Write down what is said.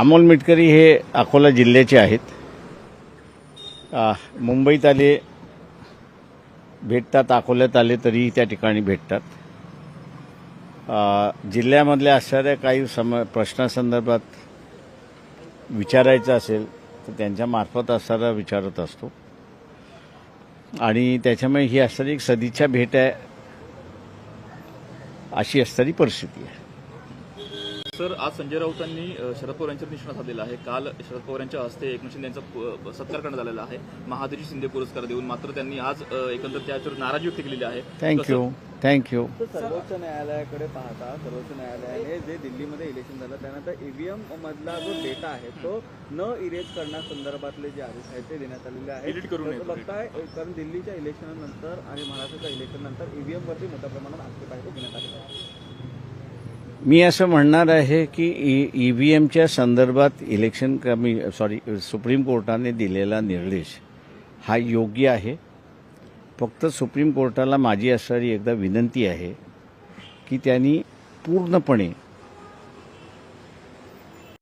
अमोल मिटकरी हे अकोला जिल्ह्याचे आहेत. मुंबईत आले भेटतात अकोल्यात आले तरीही त्या ठिकाणी भेटतात. जिल्ह्यामधल्या असणाऱ्या काही सम प्रश्नासंदर्भात विचारायचं असेल तर त्यांच्यामार्फत असणारा विचारत असतो. आणि त्याच्यामुळे ही असणारी एक सदिच्छा भेट आहे अशी असणारी परिस्थिती आहे. सर आज संजय राऊतांनी शरद पवार यांच्यावर निशाणा साधलेला आहे. काल शरद पवार यांच्या हस्ते एकनाथ शिंदे यांचा सत्कार करण्यात आलेला आहे. महादजी शिंदे पुरस्कार देऊन मात्र त्यांनी आज एकंदर त्याच्यावर नाराजी व्यक्त केलेली आहे. थँक्यू थँक्यू सर्वोच्च न्यायालयाकडे पाहता सर्वोच्च न्यायालयाने जे दिल्लीमध्ये इलेक्शन झालं त्यानंतर ईव्हीएम मधला जो डेटा आहे तो न इरेज करण्यासंदर्भातले जे आदेश आहेत ते देण्यात आलेले आहेत. Delete करू नये तसं बघताय कारण दिल्लीच्या इलेक्शननंतर आणि महाराष्ट्राच्या इलेक्शन नंतर ईव्हीएम वरती मोठ्या प्रमाणात आक्षेप आहे तो घेण्यात आलेला आहे. मी असं म्हणणार आहे की ई व्ही एमच्या संदर्भात इलेक्शन कमी सॉरी सुप्रीम कोर्टाने दिलेला निर्देश हा योग्य आहे. फक्त सुप्रीम कोर्टाला माझी असणारी एकदा विनंती आहे की त्यांनी पूर्णपणे